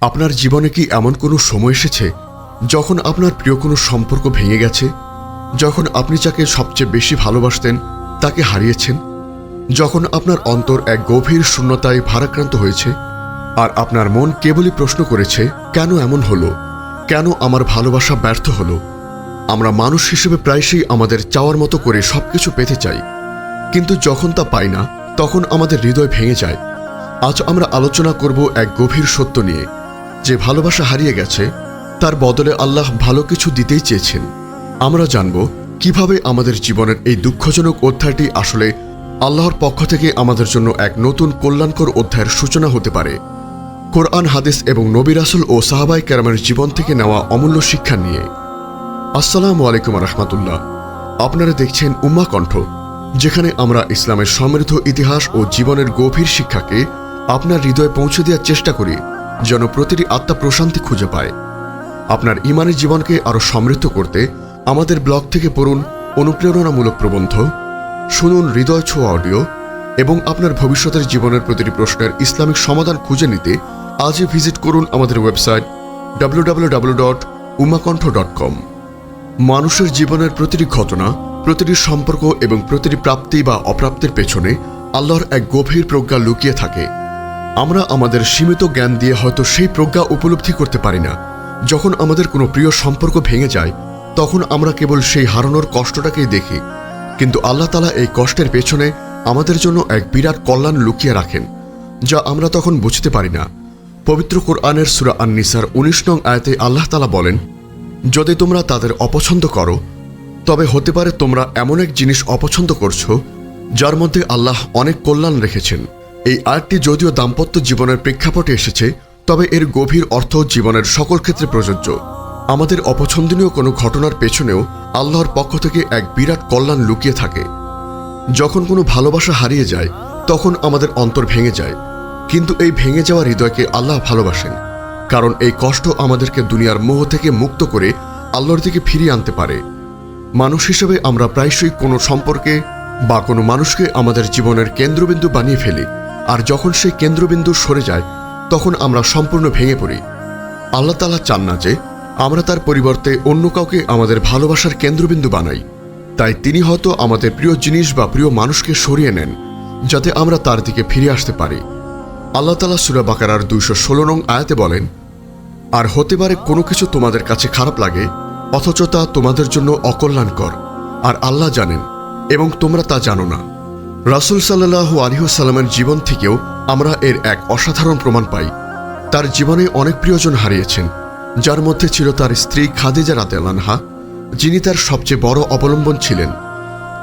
আপনার জীবনে কি এমন কোনো সময় এসেছে যখন আপনার প্রিয় কোনো সম্পর্ক ভেঙে গেছে? যখন আপনি যাকে সবচেয়ে বেশি ভালোবাসতেন, তাকে হারিয়েছেন? যখন আপনার অন্তর এক গভীর শূন্যতায় ভারাক্রান্ত হয়েছে, আর আপনার মন কেবলই প্রশ্ন করেছে, কেন এমন হলো? কেন আমার ভালোবাসা ব্যর্থ হলো? আমরা মানুষ হিসেবে প্রায়শই আমাদের চাওয়ার মতো করে সবকিছু পেতে চাই। কিন্তু যখন তা পাই না, তখন আমাদের হৃদয় ভেঙে যায়। আজ আমরা আলোচনা করব এক গভীর সত্য নিয়ে। যে ভালোবাসা হারিয়ে গেছে, তার বদলে আল্লাহ ভালো কিছু দিতেই চেয়েছেন। আমরা জানব কীভাবে আমাদের জীবনের এই দুঃখজনক অধ্যায়টি আসলে আল্লাহর পক্ষ থেকে আমাদের জন্য এক নতুন কল্যাণকর অধ্যায়ের সূচনা হতে পারে। কোরআন, হাদিস এবং নবী রাসুল ও সাহাবাই কেরামের জীবন থেকে নেওয়া অমূল্য শিক্ষা নিয়ে। আসসালামু আলাইকুম রহমতুল্লাহ। আপনারা দেখছেন উম্মা কণ্ঠ, যেখানে আমরা ইসলামের সমৃদ্ধ ইতিহাস ও জীবনের গভীর শিক্ষাকে আপনার হৃদয়ে পৌঁছে দেওয়ার চেষ্টা করি। যেন প্রতিটি আত্মা প্রশান্তি খুঁজে পায়। আপনার ইমানি জীবনকে আরও সমৃদ্ধ করতে আমাদের ব্লগ থেকে পড়ুন অনুপ্রেরণামূলক প্রবন্ধ, শুনুন হৃদয় ছোঁয়া অডিও এবং আপনার ভবিষ্যতের জীবনের প্রতিটি প্রশ্নের ইসলামিক সমাধান খুঁজে নিতে আজই ভিজিট করুন আমাদের ওয়েবসাইট www.umakonth.com মানুষের জীবনের প্রতিটি ঘটনা, প্রতিটি সম্পর্ক এবং প্রতিটি প্রাপ্তি বা অপ্রাপ্তির পেছনে আল্লাহর এক গভীর প্রজ্ঞা লুকিয়ে থাকে। আমরা আমাদের সীমিত জ্ঞান দিয়ে হয়তো সেই প্রজ্ঞা উপলব্ধি করতে পারি না। যখন আমাদের কোনো প্রিয় সম্পর্ক ভেঙে যায়, তখন আমরা কেবল সেই হারানোর কষ্টটাকেই দেখি। কিন্তু আল্লাহ তালা এই কষ্টের পেছনে আমাদের জন্য এক বিরাট কল্যাণ লুকিয়ে রাখেন, যা আমরা তখন বুঝতে পারি না। পবিত্র কোরআনের সুরা আননিসার উনিশ নং আয়তে আল্লাহ তালা বলেন, যদি তোমরা তাদের অপছন্দ করো, তবে হতে পারে তোমরা এমন এক জিনিস অপছন্দ করছ, যার মধ্যে আল্লাহ অনেক কল্যাণ রেখেছেন। এই আয়াতটি যদিও দাম্পত্য জীবনের প্রেক্ষাপটে এসেছে, তবে এর গভীর অর্থ জীবনের সকল ক্ষেত্রে প্রযোজ্য। আমাদের অপছন্দনীয় কোনো ঘটনার পেছনেও আল্লাহর পক্ষ থেকে এক বিরাট কল্যাণ লুকিয়ে থাকে। যখন কোনো ভালোবাসা হারিয়ে যায়, তখন আমাদের অন্তর ভেঙে যায়। কিন্তু এই ভেঙে যাওয়া হৃদয়কে আল্লাহ ভালোবাসেন, কারণ এই কষ্ট আমাদেরকে দুনিয়ার মোহ থেকে মুক্ত করে আল্লাহর দিকে ফিরিয়ে আনতে পারে। মানুষ হিসেবে আমরা প্রায়শই কোনো সম্পর্কে বা কোনো মানুষকে আমাদের জীবনের কেন্দ্রবিন্দু বানিয়ে ফেলি। আর যখন সেই কেন্দ্রবিন্দু সরে যায়, তখন আমরা সম্পূর্ণ ভেঙে পড়ি। আল্লাহ তালা চান না যে, আমরা তার পরিবর্তে অন্য কাউকে আমাদের ভালোবাসার কেন্দ্রবিন্দু বানাই। তাই তিনি হয়তো আমাদের প্রিয় জিনিস বা প্রিয় মানুষকে সরিয়ে নেন, যাতে আমরা তার দিকে ফিরে আসতে পারি। আল্লাহ তালা সুরা বাকারার দুইশো ষোলো নং আয়াতে বলেন, আর হতে পারে কোনো কিছু তোমাদের কাছে খারাপ লাগে, অথচ তা তোমাদের জন্য অকল্যাণকর। আর আল্লাহ জানেন, এবং তোমরা তা জানো না। রাসুল সাল্লাহ আলিহাসাল্লামের জীবন থেকেও আমরা এর এক অসাধারণ প্রমাণ পাই। তার জীবনে অনেক প্রিয়জন হারিয়েছেন, যার মধ্যে ছিল তার স্ত্রী খাদিজা রাদেলানহা যিনি তার সবচেয়ে বড় অবলম্বন ছিলেন।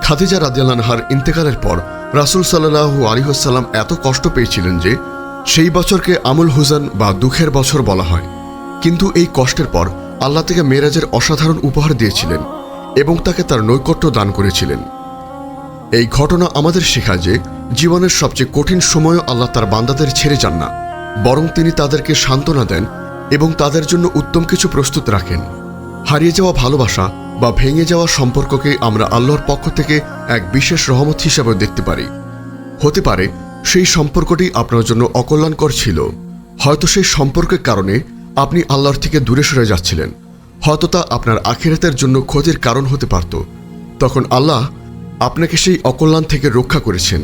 খাদিজা রাদিয়ালানহার ইন্তেকালের পর রাসুল সাল্লাহু আলিহাসাল্লাম এত কষ্ট পেয়েছিলেন যে, সেই বছরকে আমুল হুজান বা দুঃখের বছর বলা হয়। কিন্তু এই কষ্টের পর আল্লাহ থেকে মেরাজের অসাধারণ উপহার দিয়েছিলেন এবং তাকে তার নৈকট্য দান করেছিলেন। এই ঘটনা আমাদের শেখায় যে জীবনের সবচেয়ে কঠিন সময়ও আল্লাহ তার বান্দাদের ছেড়ে যান না, বরং তিনি তাদেরকে সান্ত্বনা দেন এবং তাদের জন্য উত্তম কিছু প্রস্তুত রাখেন। হারিয়ে যাওয়া ভালোবাসা বা ভেঙে যাওয়া সম্পর্ককে আমরা আল্লাহর পক্ষ থেকে এক বিশেষ রহমত হিসাবে দেখতে পারি। হতে পারে সেই সম্পর্কটি আপনার জন্য অকল্যাণকর ছিল। হয়তো সেই সম্পর্কের কারণে আপনি আল্লাহর থেকে দূরে সরে যাচ্ছিলেন। হয়তো তা আপনার আখিরাতের জন্য ক্ষতির কারণ হতে পারত। তখন আল্লাহ আপনাকে সেই অকল্যাণ থেকে রক্ষা করেছেন,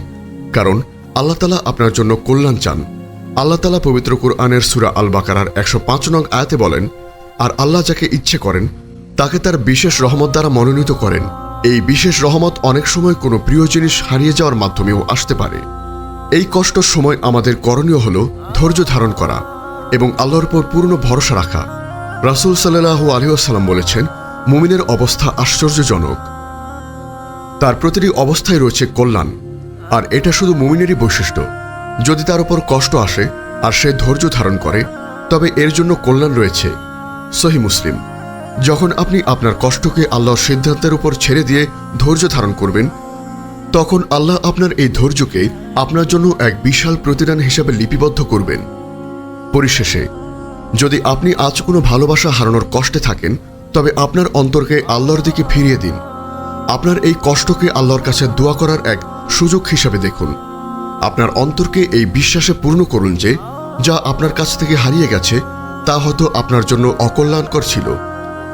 কারণ আল্লাহ তালা আপনার জন্য কল্যাণ চান। আল্লাহ তালা পবিত্র কোরআনের সুরা আল বাকারার একশো পাঁচ নং আয়াতে বলেন, আর আল্লাহ যাকে ইচ্ছে করেন, তাকে তার বিশেষ রহমত দ্বারা মনোনীত করেন। এই বিশেষ রহমত অনেক সময় কোনো প্রিয় জিনিস হারিয়ে যাওয়ার মাধ্যমেও আসতে পারে। এই কষ্ট সময় আমাদের করণীয় হল ধৈর্য ধারণ করা এবং আল্লাহর উপর পূর্ণ ভরসা রাখা। রাসুল সাল্লাহু আলহিহাল্লাম বলেছেন, মুমিনের অবস্থা আশ্চর্যজনক। তার প্রতিটি অবস্থায় রয়েছে কল্যাণ, আর এটা শুধু মুমিনেরই বৈশিষ্ট্য। যদি তার উপর কষ্ট আসে আর সে ধৈর্য ধারণ করে, তবে এর জন্য কল্যাণ রয়েছে। সহি মুসলিম, যখন আপনি আপনার কষ্টকে আল্লাহর সিদ্ধান্তের উপর ছেড়ে দিয়ে ধৈর্য ধারণ করবেন, তখন আল্লাহ আপনার এই ধৈর্যকে আপনার জন্য এক বিশাল প্রতিদান হিসাবে লিপিবদ্ধ করবেন। পরিশেষে, যদি আপনি আজ কোনো ভালোবাসা হারানোর কষ্টে থাকেন, তবে আপনার অন্তরকে আল্লাহর দিকে ফিরিয়ে দিন। আপনার এই কষ্টকে আল্লাহর কাছে দোয়া করার এক সুযোগ হিসাবে দেখুন। আপনার অন্তরকে এই বিশ্বাসে পূর্ণ করুন যে, যা আপনার কাছ থেকে হারিয়ে গেছে, তা হয়তো আপনার জন্য অকল্যাণকর ছিল।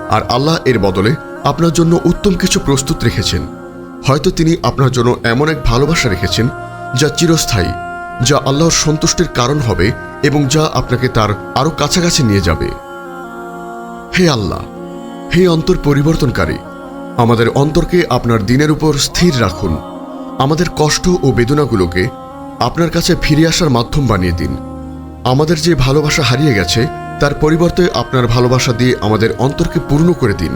আর আল্লাহ এর বদলে আপনার জন্য উত্তম কিছু প্রস্তুত রেখেছেন। হয়তো তিনি আপনার জন্য এমন এক ভালোবাসা রেখেছেন, যা চিরস্থায়ী, যা আল্লাহর সন্তুষ্টির কারণ হবে এবং যা আপনাকে তার আরও কাছাকাছি নিয়ে যাবে। হে আল্লাহ, হে অন্তর পরিবর্তনকারী আমাদের অন্তরকে আপনার দিনের উপর স্থির রাখুন। আমাদের কষ্ট ও বেদনাগুলোকে আপনার কাছে ফিরে আসার মাধ্যম বানিয়ে দিন। আমাদের যে ভালোবাসা হারিয়ে গেছে, তার পরিবর্তে আপনার ভালোবাসা দিয়ে আমাদের অন্তরকে পূর্ণ করে দিন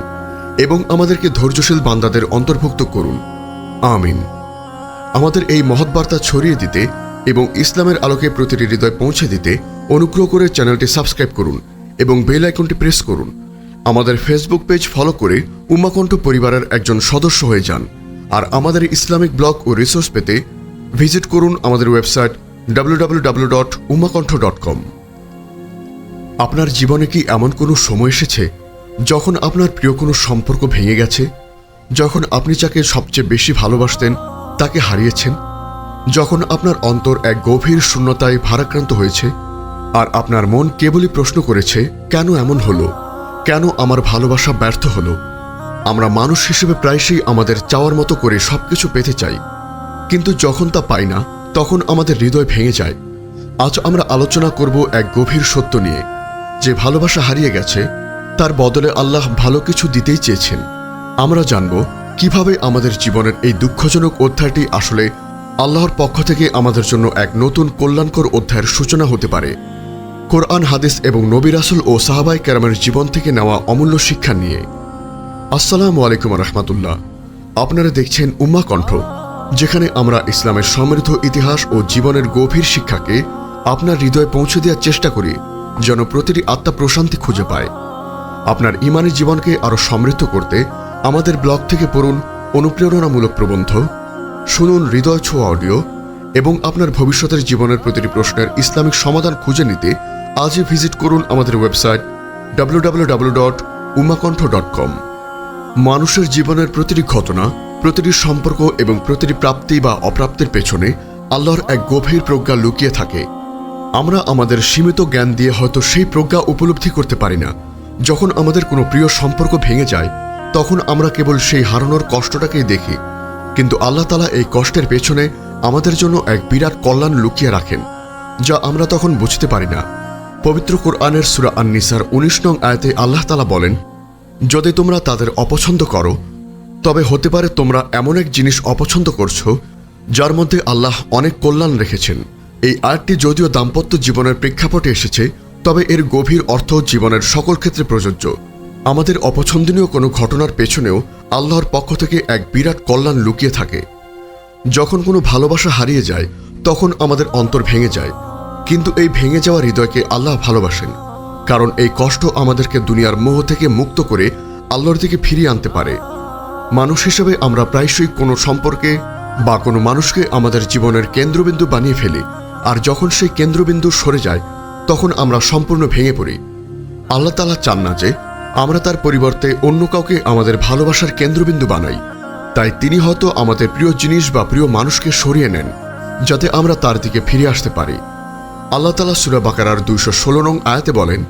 এবং আমাদেরকে ধৈর্যশীল বান্দাদের অন্তর্ভুক্ত করুন। আমিন। আমাদের এই মহৎ বার্তা ছড়িয়ে দিতে এবং ইসলামের আলোকে প্রতিটি হৃদয় পৌঁছে দিতে অনুগ্রহ করে চ্যানেলটি সাবস্ক্রাইব করুন এবং বেল আইকনটি প্রেস করুন। আমাদের ফেসবুক পেজ ফলো করে উমাকণ্ঠ পরিবারের একজন সদস্য হয়ে যান। আর আমাদের ইসলামিক ব্লগ ও রিসোর্স পেতে ভিজিট করুন আমাদের website W W W dot dot com আপনার জীবনে কি এমন কোনো সময় এসেছে যখন আপনার প্রিয় কোনো সম্পর্ক ভেঙে গেছে? যখন আপনি যাকে সবচেয়ে বেশি ভালোবাসতেন তাকে হারিয়েছেন? যখন আপনার অন্তর এক গভীর শূন্যতায় ভারাক্রান্ত হয়েছে? আর আপনার মন কেবলই প্রশ্ন করেছে, কেন এমন হলো? কেন আমার ভালোবাসা ব্যর্থ হলো? আমরা মানুষ হিসেবে প্রায়শই আমাদের চাওয়ার মতো করে সবকিছু পেতে চাই। কিন্তু যখন তা পাই না, তখন আমাদের হৃদয় ভেঙে যায়। আজ আমরা আলোচনা করব এক গভীর সত্য নিয়ে। যে ভালোবাসা হারিয়ে গেছে, তার বদলে আল্লাহ ভালো কিছু দিতেই চেয়েছেন। আমরা জানব কীভাবে আমাদের জীবনের এই দুঃখজনক অধ্যায়টি আসলে আল্লাহর পক্ষ থেকে আমাদের জন্য এক নতুন কল্যাণকর অধ্যায়ের সূচনা হতে পারে। কোরআন, হাদিস এবং নবী রাসুল ও সাহাবাই কেরামের জীবন থেকে নেওয়া অমূল্য শিক্ষা নিয়ে। আসসালামু আলাইকুম রহমতুল্লাহ। আপনারা দেখছেন উম্মা কণ্ঠ, যেখানে আমরা ইসলামের সমৃদ্ধ ইতিহাস ও জীবনের গভীর শিক্ষাকে আপনার হৃদয়ে পৌঁছে দেওয়ার চেষ্টা করি, যেন প্রতিটি আত্মা প্রশান্তি খুঁজে পায়। আপনার ইমানি জীবনকে আরও সমৃদ্ধ করতে আমাদের ব্লগ থেকে পড়ুন অনুপ্রেরণামূলক প্রবন্ধ, শুনুন হৃদয় ছোঁয়া অডিও এবং আপনার ভবিষ্যতের জীবনের প্রতিটি প্রশ্নের ইসলামিক সমাধান খুঁজে নিতে আজই ভিজিট করুন আমাদের ওয়েবসাইট কম মানুষের জীবনের প্রতিটি ঘটনা, প্রতিটি সম্পর্ক এবং প্রতিটি প্রাপ্তি বা অপ্রাপ্তির পেছনে আল্লাহর এক গভীর প্রজ্ঞা লুকিয়ে থাকে। আমরা আমাদের সীমিত জ্ঞান দিয়ে হয়তো সেই প্রজ্ঞা উপলব্ধি করতে পারি না। যখন আমাদের কোনো প্রিয় সম্পর্ক ভেঙে যায়, তখন আমরা কেবল সেই হারানোর কষ্টটাকেই দেখি। কিন্তু আল্লাহ তালা এই কষ্টের পেছনে আমাদের জন্য এক বিরাট কল্যাণ লুকিয়ে রাখেন, যা আমরা তখন বুঝতে পারি না। পবিত্র কোরআনের সুরা আননিসার উনিশ নং আয়াতে আল্লাহ তালা বলেন, যদি তোমরা তাদের অপছন্দ করো, তবে হতে পারে তোমরা এমন এক জিনিস অপছন্দ করছ, যার মধ্যে আল্লাহ অনেক কল্যাণ রেখেছেন। এই আয়াতটি যদিও দাম্পত্য জীবনের প্রেক্ষাপটে এসেছে, তবে এর গভীর অর্থ জীবনের সকল ক্ষেত্রে প্রযোজ্য। আমাদের অপছন্দনীয় কোনো ঘটনার পেছনেও আল্লাহর পক্ষ থেকে এক বিরাট কল্যাণ লুকিয়ে থাকে। যখন কোনো ভালোবাসা হারিয়ে যায়, তখন আমাদের অন্তর ভেঙে যায়। কিন্তু এই ভেঙে যাওয়া হৃদয়কে আল্লাহ ভালোবাসেন, কারণ এই কষ্ট আমাদেরকে দুনিয়ার মোহ থেকে মুক্ত করে আল্লাহর দিকে ফিরিয়ে আনতে পারে। মানুষ হিসেবে আমরা প্রায়শই কোনো সম্পর্কে বা কোনো মানুষকে আমাদের জীবনের কেন্দ্রবিন্দু বানিয়ে ফেলি, আর যখন সেই কেন্দ্রবিন্দু সরে যায়, তখন আমরা সম্পূর্ণ ভেঙে পড়ি। আল্লাহ তালা চান না যে আমরা তার পরিবর্তে অন্য কাউকে আমাদের ভালোবাসার কেন্দ্রবিন্দু বানাই। তাই তিনি হয়তো আমাদের প্রিয় জিনিস বা প্রিয় মানুষকে সরিয়ে নেন, যাতে আমরা তার দিকে ফিরে আসতে পারি। আল্লাহ তালা সুরা বাকারার দুইশো ষোলো নং আয়াতে বলেন